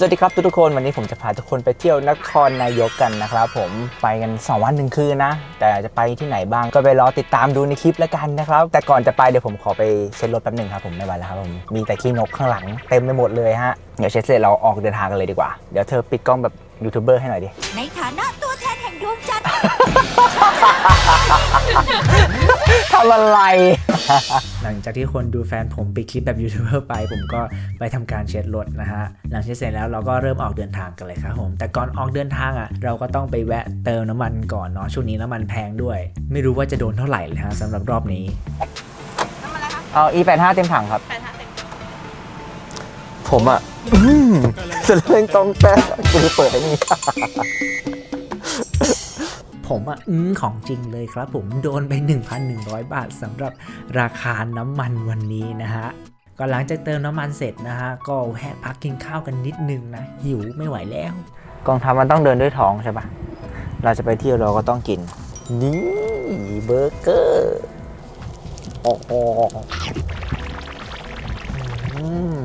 สวัสดีครับทุกๆคนวันนี้ผมจะพาทุกคนไปเที่ยวนครนายกกันนะครับผมไปกัน 2 วันหนึ่งคืนนะ แต่จะไปที่ไหนบ้างก็ไปรอติดตามดูในคลิปแล้วกันนะครับ แต่ก่อนจะไปเดี๋ยวผมขอไปเช็ดรถแป๊บหนึ่งครับผมไม่ไหวแล้วครับผมมีแต่ขี้นกข้างหลังเต็มไปหมดเลยฮะเดี๋ยวเช็ดเสร็จเราออกเดินทางกันเลยดีกว่าเดี๋ยวเธอปิดกล้องแบบยูทูบเบอร์ให้หน่อยดิในฐานะ ทำอะไร หลังจากที่คนดูแฟนผมปิดคลิปแบบยูทูบเบอร์ไป ผมก็ไปทำการเช็ดรถนะฮะ หลังเช็ดเสร็จแล้วเราก็เริ่มออกเดินทางกันเลยครับผม แต่ก่อนออกเดินทางอะ เราก็ต้องไปแวะเติมน้ำมันก่อนเนาะช่วงนี้น้ำมันแพงด้วย ไม่รู้ว่าจะโดนเท่าไหร่เลยฮะสำหรับรอบนี้น้ำมันอะไรคะเอา E85 เต็มถังครับแปดห้าเต็มผมอะจะเล่นตรงแต่กูเปิดไอ้นี่ ผมอะอืมของจริงเลยครับผมโดนไป 1,100 บาทสำหรับราคาน้ำมันวันนี้นะฮะก็หลังจากเติมน้ำมันเสร็จนะฮะ ก็แวะพักกินข้าวกันนิดนึงนะ หิวไม่ไหวแล้ว กองทัพมันต้องเดินด้วยท้องใช่ปะเราจะไปเที่ยวเราก็ต้องกิน นี่เบอร์เกอร์โอ้โหอืม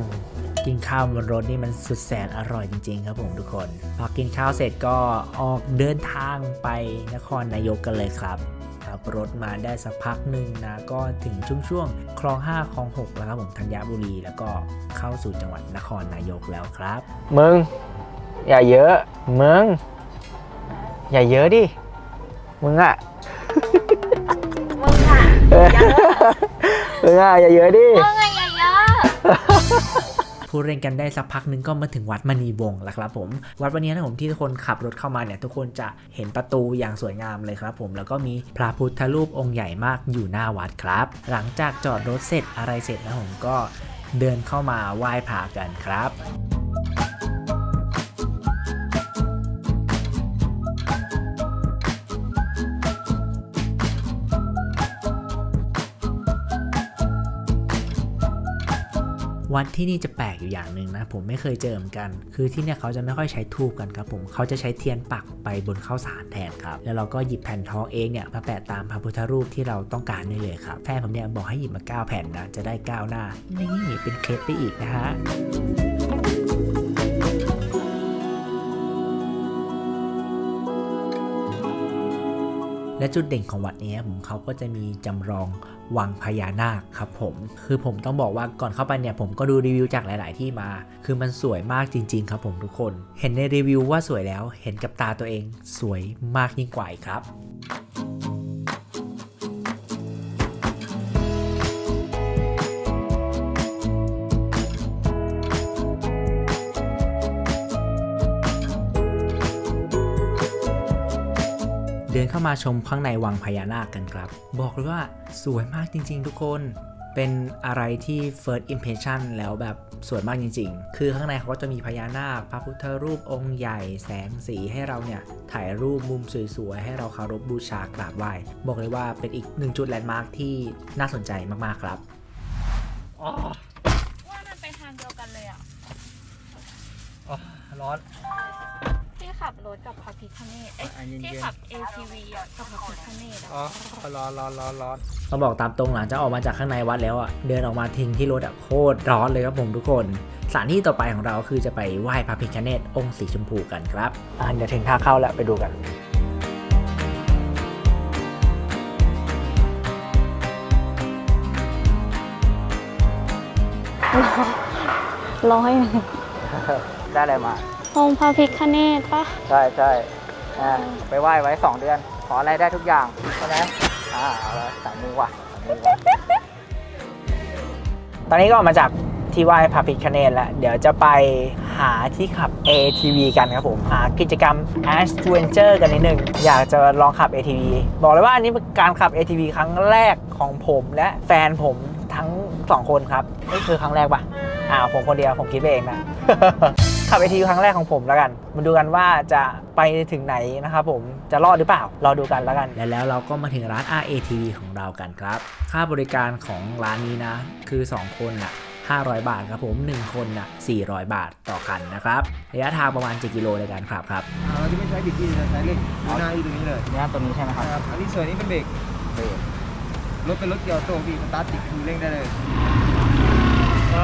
กินข้าวบนรถนี่มันสุดแสนอร่อยจริงๆ ครับผมทุกคน พอกินข้าวเสร็จก็ออกเดินทางไปนครนายกกันเลยครับขับรถมาได้สักพักหนึ่งนะก็ถึงช่วงช่วงๆคลอง 5 คลอง 6 แล้วครับผมธัญบุรีแล้วก็เข้าสู่จังหวัดนครนายกแล้วครับ มึง อย่าเยอะ มึง อย่าเยอะดิ มึงอะมึงค่ะมึงอะอย่าเยอะดิ มึงไงอย่าเยอะ พูดเล่นกันได้สักพักนึงก็มาถึงวัดมณีวงศ์แล้วครับผมวัดวันนี้นะผมที่ทุกคนขับรถเข้ามาเนี่ยทุกคนจะเห็นประตูอย่างสวยงามเลยครับผมแล้วก็มีพระพุทธรูปองค์ใหญ่มากอยู่หน้าวัดครับ หลังจากจอดรถเสร็จอะไรเสร็จนะผมก็เดินเข้ามาไหว้พระกันครับ วัดที่นี่จะแปลกอยู่อย่างหนึ่งนะ ผมไม่เคยเจอเหมือนกัน คือที่เนี่ยเขาจะไม่ค่อยใช้ทูบกันครับผมเขาจะใช้เทียนปักไปบนข้าวสารแทนครับ แล้วเราก็หยิบแผ่นทองเองเนี่ยมาแปะตามพระพุทธรูปที่เราต้องการได้เลยครับ แฟนผมเนี่ยบอกให้หยิบมา 9 แผ่นนะ จะได้ก้าหน้า นี่เป็นเคล็ดไปอีกนะฮะ และจุดเด่นของวัดนี้ผมเขาก็จะมีจำลองวังพญานาคครับผมคือผมต้องบอกว่าก่อนเข้าไปเนี่ยผมก็ดูรีวิวจากหลาย ๆ ที่มา คือมันสวยมากจริง ๆ ครับผมทุกคน เห็นในรีวิวว่าสวยแล้วเห็นกับตาตัวเองสวยมากยิ่งกว่าอีกครับ เดินเข้ามาชมข้างในวังพญานาคกันครับ บอกเลยว่าสวยมากจริง ๆ ทุกคน เป็นอะไรที่ first impression แล้วแบบสวยมากจริง ๆ คือข้างในเขาก็จะมีพญานาค พระพุทธรูปองค์ใหญ่แสงสีให้เราเนี่ย ถ่ายรูปมุมสวยๆ ให้เราเคารพบูชากราบไหว้ บอกเลยว่าเป็นอีกหนึ่งจุดแลนด์มาร์คที่น่าสนใจมากๆครับว่ามันไปทางเดียวกันเลยอะร้อนที่ ขับรถกับพระพิฆเนศเอ้ยอะเย็นๆ ที่ขับ ATV อะกับพระพิฆเนศอะอ๋อร้อนร้อนร้อนร้อนต้องบอกตามตรงหลังจากออกมาจากข้างในวัดแล้วอะเดินออกมาทิ้งที่รถอะโคตรร้อนเลยครับผมทุกคนสถานที่ต่อไปของเราคือจะไปไหว้พระพิฆเนศองค์สีชมพูกันครับอ่าเดี๋ยวถึงท่าเข้าแล้วไปดูกัน ร้อย ได้อะไรมา องค์พระพิฆเนศปะใช่ใช่อ่าไปไหว้ไว้ 2 เดือน ขออะไรได้ทุกอย่างใช่ไหมอ่าเอาละสายมือว่ะสายมือว่ะ ตอนนี้ก็ออกมาจากที่ไหว้พระพิฆเนศแล้ว เดี๋ยวจะไปหาที่ขับ ATV กันครับผม หากิจกรรม Adventure กันนิดนึง อยากจะลองขับ ATV บอกเลยว่าอันนี้เป็นการขับ ATV ครั้งแรกของผมและแฟนผมทั้งสองคนครับนี่คือครั้งแรกปะอ่าผมคนเดียวผมคิดไปเองนะ ขับ ATV ครั้งแรกของผมแล้วกัน มาดูกันว่าจะไปถึงไหนนะครับผมจะรอดหรือเปล่ารอดูกันแล้วกัน และแล้วเราก็มาถึงร้าน RATV ของเรากันครับ ค่าบริการของร้านนี้นะ คือ 2 คนน่ะ500 บาทครับผม 1 คนน่ะ400 บาทต่อคันนะครับ ระยะทางประมาณ 7 กิโลในการขับครับอ่าเราจะไม่ใช้บิดกี้เราใช้เร่งดูหน้าอยู่ตรงนี้เลยเนี่ยตัวนี้ใช่ไหมครับครับ อันนี้ส่วนนี้เป็นเบรกเบรกรถเป็นรถเกียวโต้พี่สตาร์ทติดคือเร่งได้เลย เ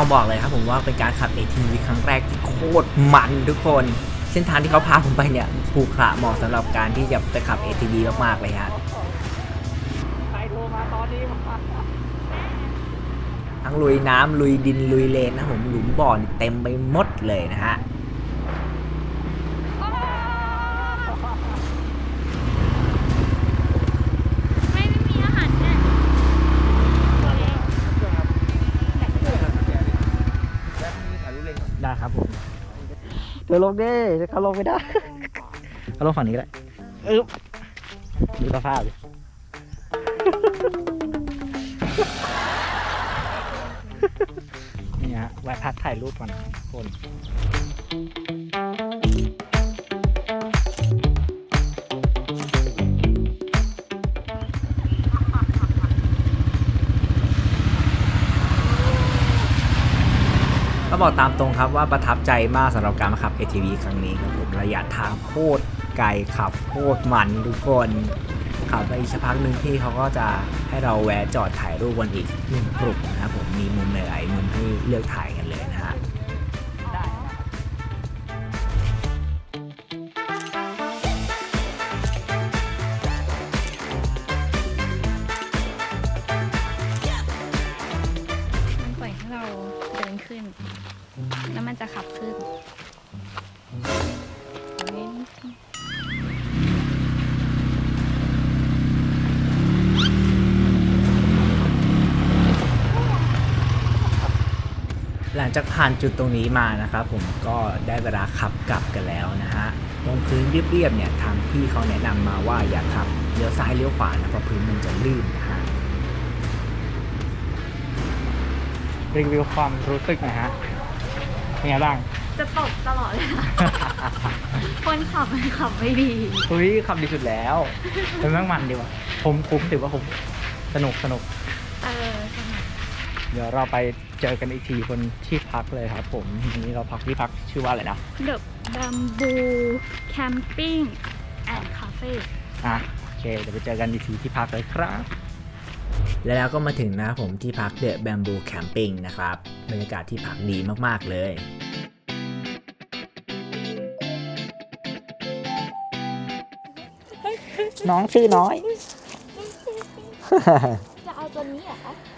ต้องบอกเลยครับผมว่าเป็นการขับ ATV ครั้งแรกที่โคตรมันทุกคน เส้นทางที่เขาพาผมไปเนี่ยผูกขระเหมาะสำหรับการที่จะไปขับ ATV มากๆเลยฮะใครโทรมาตอนนี้ทั้งลุยน้ำลุยดินลุยเลนนะผมหลุมบ่อนเต็มไปหมดเลยนะฮะ ไม่ไม่มีอาหารเนี่ย ได้ครับผม เดี๋ยวลงดิจะเขาลงไม่ได้เขาลงฝั่งนี้ก็ได้อึ๊บดูสภาพดินี่ฮะไว้พักถ่ายรูปก่อนทุกคน บอกตามตรงครับว่าประทับใจมากสำหรับการมาขับ ATV ครั้งนี้ครับผมระยะทางโคตรไกลขับโคตรมันทุกคนขับไปอีกสักพักหนึ่งที่เขาก็จะให้เราแวะจอดถ่ายรูปวันอีกหนึ่งกลุ่มนะครับผมมีมุมหลายมุมให้เลือกถ่ายกัน งจากผ่านจุดตรงนี้มานะครับผมก็ได้เวลาขับกลับกันแล้วนะฮะตรงพื้นเรียบๆเนี่ยทางพี่เขาแนะนำมาว่าอย่าขับเลี้ยวซ้ายเลี้ยวขวานะเพราะพื้นมันจะลื่นนะฮะรีวิวความรู้สึกหนะฮะเป็นไงบ้าง จะตกตลอดเลยอะคนขับมันขับไม่ดีเฮ้ยขับดีสุดแล้วเป็นแม่งมันดีว่ะผมคุ้มถือว่าคุ้มสนุกสนุก เออสนุก เดี๋ยวเราไปเจอกันอีกทีบนที่พักเลยครับผมวันนี้เราพักที่พักชื่อว่าอะไรนะ The Bamboo Camping and Cafe อะโอเคเดี๋ยวไปเจอกันอีกทีที่พักเลยครับ และแล้วก็มาถึงนะครับผมที่พักเดอะแบมบูแคมปิ้งนะครับบรรยากาศที่พักดีมากๆเลยน้องชื่อน้อย จะเอาตัวนี้เหรอคะไม่ให้หรอก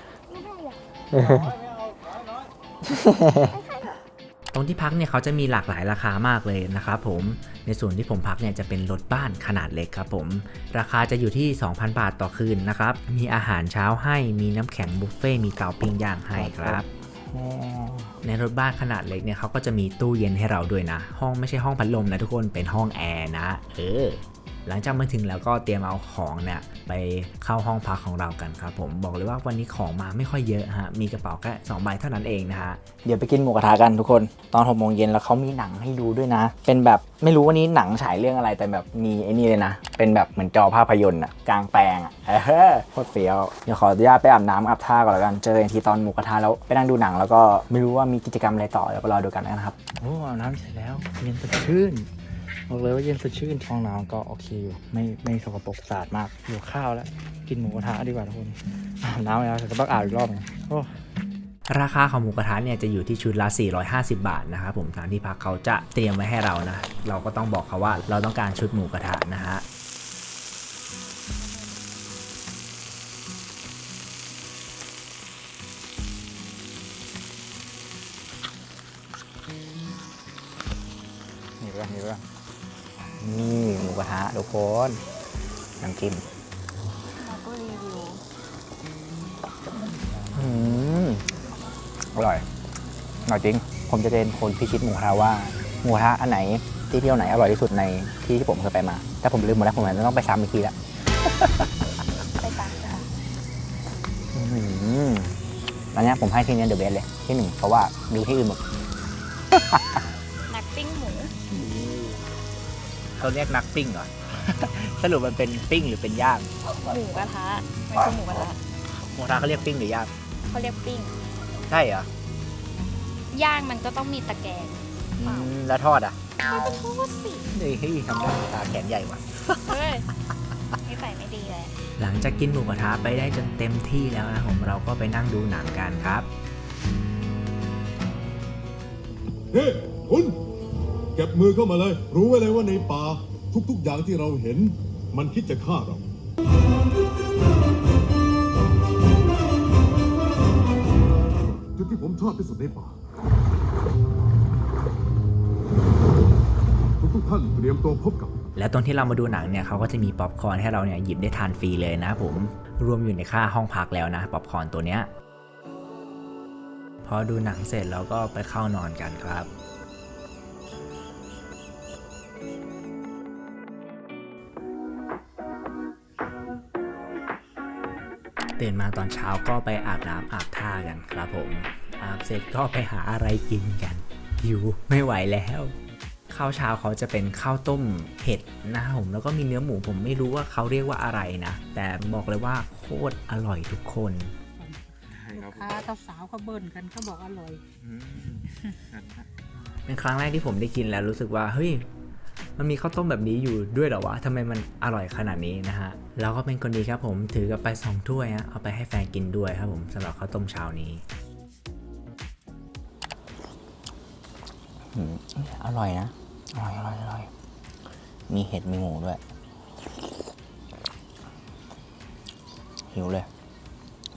ตรงที่พักเนี่ยเขาจะมีหลากหลายราคามากเลยนะครับผมในส่วนที่ผมพักเนี่ยจะเป็นรถบ้านขนาดเล็กครับผม ราคาจะอยู่ที่ 2,000 บาทต่อคืนนะครับ มีอาหารเช้าให้มีน้ำแข็งบุฟเฟ่ต์มีเตาปิ้งย่างให้ครับในรถบ้านขนาดเล็กเนี่ยเขาก็จะมีตู้เย็นให้เราด้วยนะ ห้องไม่ใช่ห้องพัดลมนะทุกคนเป็นห้องแอร์นะ เออ หลังจากมาถึงแล้วก็เตรียมเอาของเนี่ยไปเข้าห้องพักของเรากันครับผมบอกเลยว่าวันนี้ของมาไม่ค่อยเยอะฮะมีกระเป๋าแค่สองใบเท่านั้นเองนะฮะเดี๋ยวไปกินหมูกระทะกันทุกคน ตอนหกโมงเย็นแล้วเขามีหนังให้ดูด้วยนะ เป็นแบบไม่รู้วันนี้หนังฉายเรื่องอะไรแต่แบบมีไอ้นี่เลยนะ เป็นแบบเหมือนจอภาพยนตร์อะกลางแปลงอะเออโคตรเฟี้ยวเดี๋ยวขออนุญาตไปอาบน้ำอาบท่าก่อนแล้วกันเจอกันทีตอนหมูกระทะแล้วไปนั่งดูหนังแล้วก็ไม่รู้ว่ามีกิจกรรมอะไรต่อเดี๋ยวไปรอดูกันนะครับโอ้อาบน้ำเสร็จแล้วเย็นสดชื่น บอกเลยว่าเย็นสดชื่นท้องน้ำก็โอเคอยู่ไม่ไม่สกปรกสะอาดมากหิวข้าวแล้ว กินหมูกระทะดีกว่าทุกคนอาบน้ำแล้วแต่ก็ต้องอาบอีกรอบหนึงโอ้ราคาของหมูกระทะเนี่ยจะอยู่ที่ชุดละ 450 บาทนะครับผมทางที่พักเขาจะเตรียมไว้ให้เรานะ เราก็ต้องบอกเขาว่าเราต้องการชุดหมูกระทะนะฮะหิวแล้วหิวแล้ว นี่หมูกระทะทุกคนน้ำจิ้มเราก็รีวิวอืมอร่อยอร่อยจริง ผมจะเป็นคนพิชิตหมูกระทะว่าหมูกระทะอันไหนที่เที่ยวไหนอร่อยที่สุดในที่ที่ผมเคยไปมา แต่ผมลืมหมดแล้วผมอาจจะต้องไปซ้ำอีกทีละไปตากค่ะอื้อหืออันเนี้ยผมให้ที่เนี้เดอะเบสเลยที่หนึ่งเพราะว่าดูที่อื่นหมด เขาเรียกนักปิ้งเหรอ สรุปมันเป็นปิ้งหรือเป็นย่างหมูกระทะมันคือหมูกระทะหมูกระทะเขาเรียกปิ้งหรือย่าง เขาเรียกปิ้ง ใช่เหรอ ย่างมันก็ต้องมีตะแกรงอืมแล้วทอดอะเฮ้ยทำได้ตาแขนใหญ่ว่ะ เฮ้ยไม่ใส่ไม่ดีเลย หลังจากกินหมูกระทะไปได้จนเต็มที่แล้วนะผมเราก็ไปนั่งดูหนังกันครับ เฮ้คุณ เก็บมือเข้ามาเลย รู้ไว้เลยว่าในป่าทุกๆอย่างที่เราเห็น มันคิดจะฆ่าเรา จุดที่ผมชอบที่สุดในป่า ทุกๆท่านเตรียมตัวพบกับ แล้วตอนที่เรามาดูหนังเนี่ยเขาก็จะมีป๊อปคอร์นให้เราเนี่ยหยิบได้ทานฟรีเลยนะผม รวมอยู่ในค่าห้องพักแล้วนะป๊อปคอร์นตัวเนี้ยพอดูหนังเสร็จเราก็ไปเข้านอนกันครับ ตื่นมาตอนเช้าก็ไปอาบน้ำอาบท่ากันครับผม อาบเสร็จก็ไปหาอะไรกินกันหิวไม่ไหวแล้วข้าวเช้าเขาจะเป็นข้าวต้มเผ็ดนะครับผมแล้วก็มีเนื้อหมูผมไม่รู้ว่าเขาเรียกว่าอะไรนะ แต่บอกเลยว่าโคตรอร่อยทุกคนลูกค้าสาวๆเขาเบิ่นกันเขาบอกอร่อย เป็นครั้งแรกที่ผมได้กินแล้วรู้สึกว่าเฮ้ย มันมีข้าวต้มแบบนี้อยู่ด้วยเหรอวะทำไมมันอร่อยขนาดนี้นะฮะแล้วก็เป็นคนดีครับผมถือกลับไปสองถ้วยฮะเอาไปให้แฟนกินด้วยครับผมสำหรับข้าวต้มเช้านี้อร่อยนะ อร่อยอร่อยอร่อยมีเห็ดมีหมูด้วย หิวเลย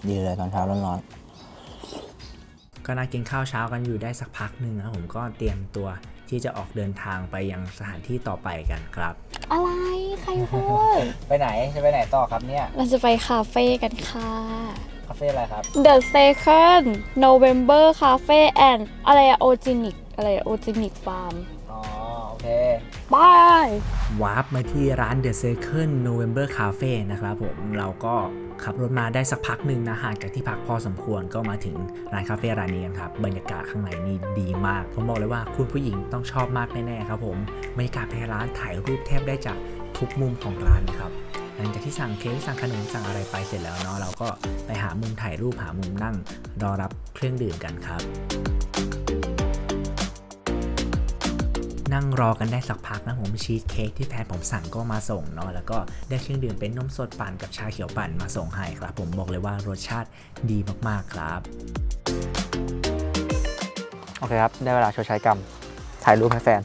ดีเลยตอนเช้าร้อนๆก็น่ากินข้าวเช้ากันอยู่ได้สักพักหนึ่งนะผมก็เตรียมตัว ที่จะออกเดินทางไปยังสถานที่ต่อไปกันครับ อะไรใครพูด ไปไหนจะไปไหนต่อครับเนี่ยเราจะไปคาเฟ่กันค่ะ คาเฟ่อะไรครับ The Second November Cafe and อะไรอะ Organic อะไรอะ Organic Farm อ๋อโอเคบายวาร์ปมาที่ร้าน The Circle November Cafe นะครับผมเราก็ ขับรถมาได้สักพักหนึ่งนะห่างจากที่พักพอสมควรก็มาถึงร้านคาเฟ่ร้านนี้กันครับบรรยากาศข้างในนี่ดีมากผมบอกเลยว่าคุณผู้หญิงต้องชอบมากแน่ๆครับผมบรรยากาศภายในร้านถ่ายรูปแทบได้จากทุกมุมของร้านนะครับหลังจากที่สั่งเค้กสั่งขนมสั่งอะไรไปเสร็จแล้วเนาะเราก็ไปหามุมถ่ายรูปหามุมนั่งรอรับเครื่องดื่มกันครับ นั่งรอกันได้สักพักนะผมชีสเค้กที่แฟนผมสั่งก็มาส่งเนาะแล้วก็ได้เครื่องดื่มเป็นนมสดปั่นกับชาเขียวปั่นมาส่งให้ครับ ผมบอกเลยว่ารสชาติดีมากๆครับโอเคครับ ได้เวลาชดใช้กรรมถ่ายรูปให้แฟน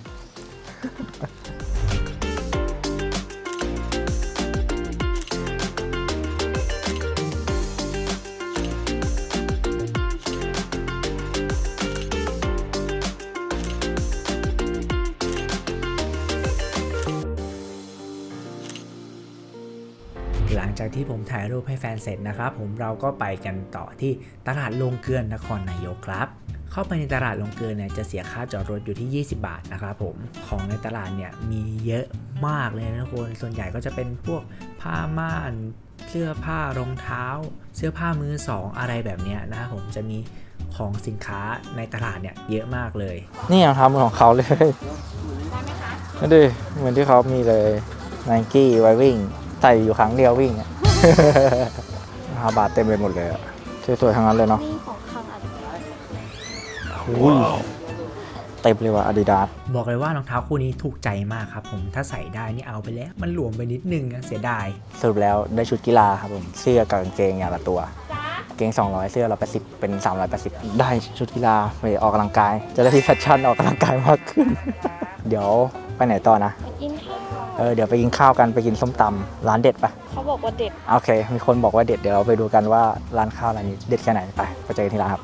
จากที่ผมถ่ายรูปให้แฟนเสร็จนะครับ ผมเราก็ไปกันต่อที่ตลาดโรงเกลือนนครนายกครับเข้าไปในตลาดโรงเกลือเนี่ยจะเสียค่าจอดรถอยู่ที่ 20 บาทนะครับผม ของในตลาดเนี่ยมีเยอะมากเลยนะทุกคน ส่วนใหญ่ก็จะเป็นพวกผ้าม่าน เสื้อผ้ารองเท้า เสื้อผ้ามือสองอะไรแบบเนี้ยนะครับผมจะมีของสินค้าในตลาดเนี่ยเยอะมากเลย นี่ยังทำของเขาเลยนั่นดิเหมือนที่เขามีเลย n นกี้ไว้วิ่ง ใส่อยู่ครั้งเดียววิ่งอะห้าบาทเต็มไปหมดเลยอะสวยๆทั้งนั้นเลยเนาะนี่ของคังอันอุ้ยเต็มเลยว่ะอาดิดาสบอกเลยว่ารองเท้าคู่นี้ถูกใจมากครับผมถ้าใส่ได้นี่เอาไปแล้ว มันหลวมไปนิดนึงอะเสียดาย สรุปแล้วได้ชุดกีฬาครับผมเสื้อกับกางเกงอย่างละตัว เกง 200 เสื้อ 180 เป็น 380 ได้ชุดกีฬาไปออกกำลังกาย จะได้ที่แฟชั่นออกกำลังกายมากขึ้น เดี๋ยวไปไหนต่อนะ ไปกินข้าว เออเดี๋ยวไปกินข้าวกันไปกินส้มตำร้านเด็ดปะเขาบอกว่าเด็ด โอเค มีคนบอกว่าเด็ดเดี๋ยวเราไปดูกันว่าร้านข้าวร้านนี้เด็ดแค่ไหนไปไปเจอกันที่ร้านครับ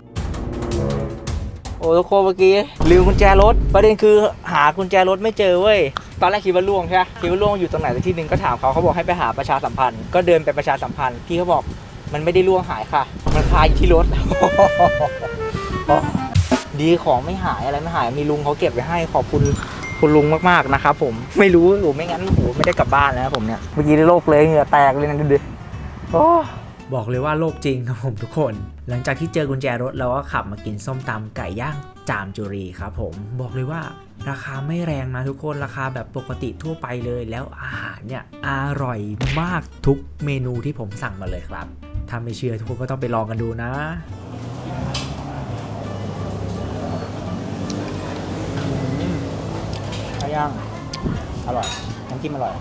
โอ้ทุกคนเมื่อกี้ลืมกุญแจรถ ประเด็นคือหากุญแจรถไม่เจอเว้ยตอนแรกคิดว่าล่วงใช่ไหมคิดว่าล่วงอยู่ตรงไหนสักที่หนึ่งก็ถามเขาเขาบอกให้ไปหาประชาสัมพันธ์ก็เดินไปประชาสัมพันธ์พี่เขาบอกมันไม่ได้ล่วงหายค่ะ มันคาอยู่ที่รถ ดีของไม่หายอะไรไม่หายมีลุงเขาเก็บไว้ให้ขอบคุณ คุณลุงมากๆนะครับผมไม่รู้โอ้ไม่งั้นโอ้ไม่ได้กลับบ้านแล้วผมเนี่ยเมื่อกี้ได้โรคเลยเหงื่อแตกเลยนะดูดิบอกเลยว่าโลกจริงครับผมทุกคน หลังจากที่เจอกุญแจรถเราก็ขับมากินส้มตำไก่ย่างจามจุรีครับผมบอกเลยว่าราคาไม่แรงนะทุกคนราคาแบบปกติทั่วไปเลย แล้วอาหารเนี่ยอร่อยมากทุกเมนูที่ผมสั่งมาเลยครับ ถ้าไม่เชื่อทุกคนก็ต้องไปลองกันดูนะาวย่างอร่อยน้ำจิ้มอร่อย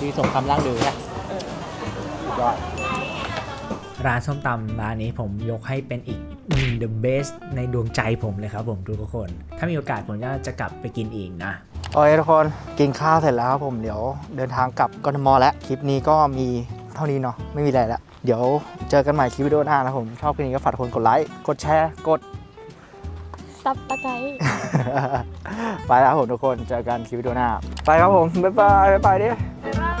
ดีสมคำล่างดือนะยอดร้านส้มตำร้านนี้ผมยกให้เป็นอีกหนึ่ง the best ในดวงใจผมเลยครับผมทุกคน ถ้ามีโอกาสผมจะจะกลับไปกินอีกนะ โอเคทุกคนกินข้าวเสร็จแล้วครับผมเดี๋ยวเดินทางกลับกทมแล้ว คลิปนี้ก็มีเท่านี้เนาะไม่มีอะไรแล้ว เดี๋ยวเจอกันใหม่คลิปวิดีโอหน้านะผม ชอบคลิปนี้ก็ฝากทุกคนกดไลค์ กดแชร์ กด ซับตะไคร้ไปแล้วครับผมทุกคนเจอกันคลิปวิดีโอหน้า ไปครับผม บ๊ายบาย บ๊ายบายดิ บ๊ายบ